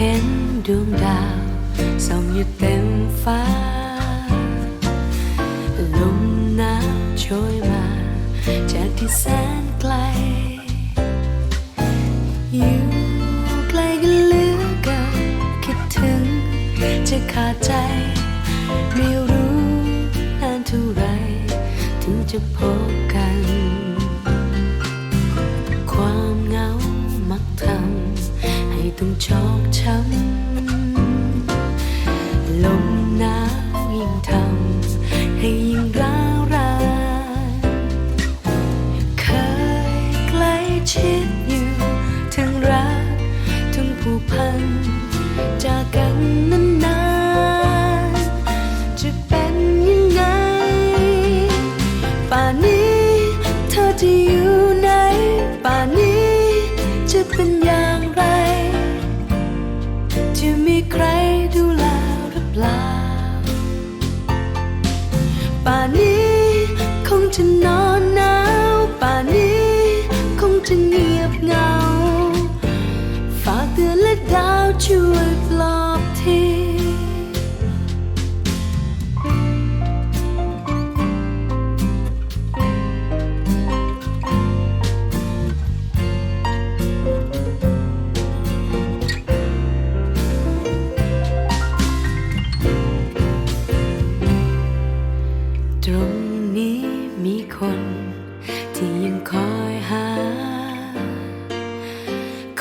ห็นดวงดาวส่องอยู่เต็มฟ้า ลมหนาวโชยมา จากที่แสนไกล อยู่ไกลกันเหลือเกินคิดถึงจะขาดใจ ไม่รู้นานเท่าไรถึงจะพบกัน ต้องชอกช้ำลมหนาวยิ่งทำให้ยิ่งร้าวรานเคยใกล้ชิดอยู่ทั้งรักทั้งผูกพัน จากกันนานจะเป็นยังไง ป่านนี้เธอจะ คง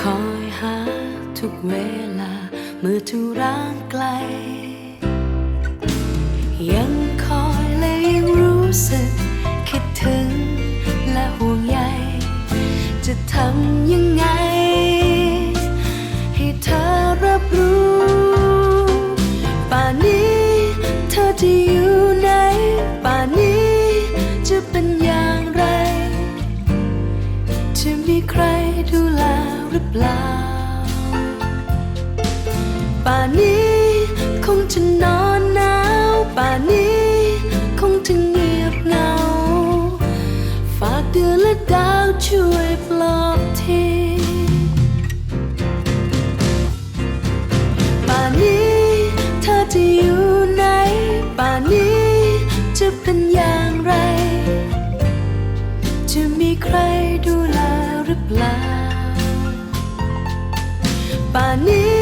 คอยหาทุกเวลา เมื่อทุรางไกล ยังคอยและยังรู้สึก คิดถึงและห่วงใย จะทำยังไง ให้เธอรับรู้ป่านนี้เธอจะอยู่ไหนป่านนี้จะเป็นอย่างไร จะมีใครดูแล หรือเปล่า ป่านี้คงจะนอนหนาวป่านี้คงจะเงียบเหงา ฝากเดือนและดาวช่วยปลอบทีป่านี้เธอจะอยู่ไหนป่านี้จะเป็นอย่างไร จะมีใครดูแลหรือเปล่า 把你